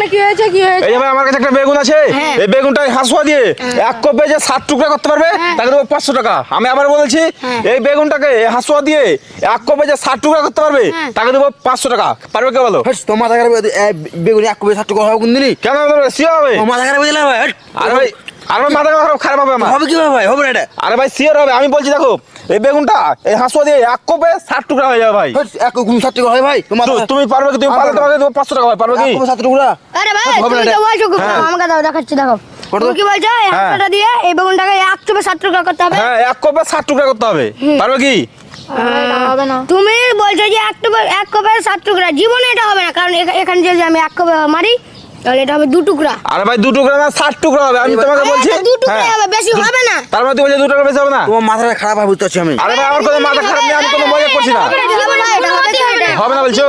এখানে কি হয়েছে কি হয়েছে? এই যে ভাই আমার কাছে একটা বেগুন আছে। হ্যাঁ। এই বেগুনটা হাসুয়া দিয়ে এক কপে যে সাত টুকরা করতে পারবে তাকে দেবো পাঁচশো টাকা। আমি আবার বলেছি হ্যাঁ। এই বেগুনটাকে হাসুয়া দিয়ে এক কপে যে সাত টুকরা করতে পারবে হ্যাঁ। তাকে দেবো পাঁচশো টাকা। পারবে কে বলো? হ্যাঁ তোমার মাথা বেগুন এক কবে ষাট টাকা হবে কোন দিনই কেন সিও হবে হয়ে ভাই? হ্যাট। আরে ভাই আরে মাথা খারাপ খারাপ হবে আমার। হবে কি ভাই হবে না এটা। আরে ভাই সিওর হবে। আমি বলছি দেখো এই বেগুনটা এই হাসুয়া দিয়ে এক কপে ষাট টুকরা হয়ে যাবে ভাই। এক ষাট টাকা হয় ভাই তোমার তুমি পারবে কি? তুমি পারলে তোমাকে দেবো পাঁচশো টাকা ভাই পারবে কি? এক কবে ষাট টাকা আরে ভাই তুমি তো বলছো হ্যাঁ। আমাকে দাও দেখাচ্ছি দেখো। তুমি কি বলছো এই হ্যাঁ। দিয়ে এই বেগুনটাকে এক চুপে সাত টুকরা করতে হবে? হ্যাঁ এক কপে ষাট টুকরা করতে হবে। পারবে কি? তুমি বলছো যে এক টুকরা এক কপে সাত টুকরা। জীবনে এটা হবে না কারণ এখা- এখানে যদি আমি এক কপে মারি তাহলে এটা হবে দু টুকরা। আরে ভাই দু টুকরা না ষাট টুকরা হবে। আমি তোমাকে বলছি দু টুকরা হ্যাঁ। হবে বেশি হবে না। তার মানে তুমি বলছো দু টুকরা বেশি হবে না? তোমার মাথাটা খারাপ হবে বুঝতে পারছি আমি। আরে ভাই আমার কোনো মাথা খারাপ নেই আমি কোনো মজা করছি না। হবে না, বলছো।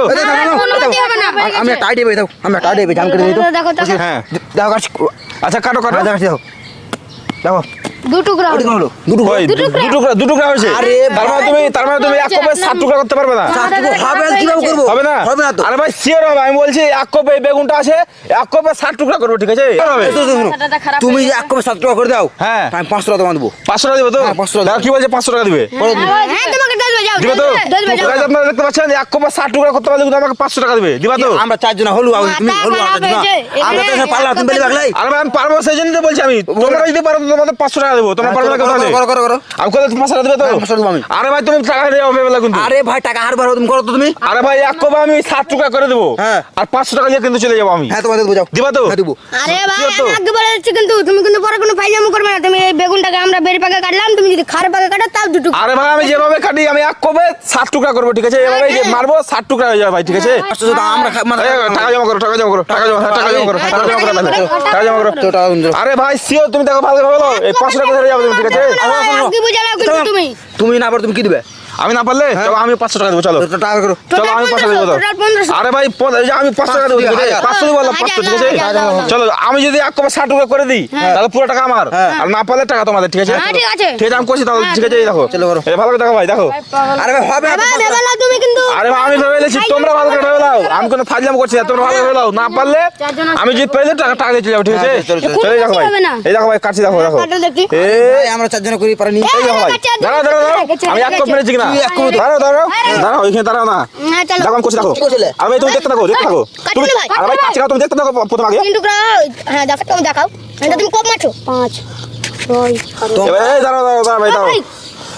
আমি- টাই দেবে দাও আমি টাই দেবে জাম করে দিই তো। দেখো, দেখো। হ্যাঁ। দেখো আচ্ছা কাটো কাটো। দেখো দেখো। দেখো। টুকরা হলো দুটো ওই দু দু টুকরা টুকরা হয়েছে। আরে তার মানে তুমি তার মানে তুমি এক কপে সাত টুকরা করতে পারবে না। হবে কীভাবে করব? হবে না? হবে না তো। আরে ভাই শিওর হবে আমি বলছি এক কপে বেগুনটা আছে এক কপে ষাট টুকরা করব ঠিক আছে? তুমি এক ষাট টাকা করে দাও হ্যাঁ। আমি পাঁচশো টাকা তোমার দেবো। পাঁচশো টাকা দিবে তো? হ্যাঁ, 500 টাকা কি বলছে পাঁচশো টাকা দিবে? হ্যাঁ তোমাকে দশ দিবে তো? দশ বাজাও গাইজ আপনারা দেখতে পাচ্ছেন এক কপে টুকরা করতে পারলে আমাকে পাঁচশো টাকা দিবে। দিবা তো? আমরা চারজন হলু তুমি মাথা হলু আমরা তো পারলাম তুমি বেলি বাগলাই। আরে আমি পারব সেই জন্য তো বলছি আমি। তোমরা যদি পারো তোমাদের পাঁচশো টাকা তুমি যদি খার পাকা কাটো তাও আমি যেভাবে কাটি আমি এক কোবে 7 টাকা করব ঠিক আছে? এভাবে যে মারবো 7 টাকা যাবে ভাই ঠিক আছে? টাকা জমা করো টাকা জমা করো টাকা জমা টাকা জমা করো টাকা জমা টাকা জমা করো আরে ভাই সিও তুমি দেখো ভালো ভালো এই পয়সা কোথায় তুমি। তুমি না আবার তুমি কি দিবে? আমি না পারলে চলো আমি পাঁচশো টাকা দেবো চলো। টাকা করো। চলো আমি পাঁচশো দেবো আরে ভাই আমি পাঁচশো টাকা দেবো। পাঁচশো দেবো বললাম, পাঁচশো ঠিক আছে। চলো আমি যদি এক কপে ষাট টাকা করে দিই তাহলে পুরো টাকা আমার। হ্যাঁ। আর না পারলে টাকা তোমাদের ঠিক আছে? হ্যাঁ, ঠিক আছে। আমি করছি তাহলে হ্যাঁ, ঠিক আছে দেখো। চলো করো। ভালো করে দেখো ভাই দেখো। আরে ভাই হবে না আরে ভাই আমি ভেবে নিয়েছি তোমরা ভালো করে ভেবে নাও আমি কোনো ফাজলাম করছি না তোমরা ভালো করে নাও না পারলে আমি যদি পেলে টাকা টাকা দিয়ে চলে যাব ঠিক আছে? হ্যাঁ, চলো, চলো। চলে দেখো ভাই এই দেখো ভাই কাটছি দেখো দেখো। এই আমরা চারজনে করি পারিনি। এই দেখো ভাই দাঁড়াও দাঁড়াও দাঁড়াও। আমি এক কপ মেরেছি কপ দাঁড়াও দাঁড়াও দাঁড়াও ওইখানে দাঁড়াও না। হ্যাঁ দেখো আমি করছি দেখো আমি তুমি দেখতে থাকো দেখতে থাকো। তুমি ভাই, ভাই কাছে তুমি দেখতে থাকো প্রথম আগে। তিন হ্যাঁ দেখো তুমি দেখাও। এটা তুমি কম মারছো? পাঁচ ছয় এই দাঁড়াও দাঁড়াও দাঁড়াও ভাই দাঁড়াও।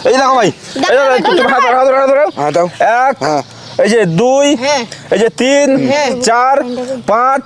এই দেখো ভাই এই দেখো একটু একটু হাত ধরো, ধরো, ধরো। হ্যাঁ দাও। এক হ্যাঁ। এই যে দুই হ্যাঁ। এই যে তিন চার পাঁচ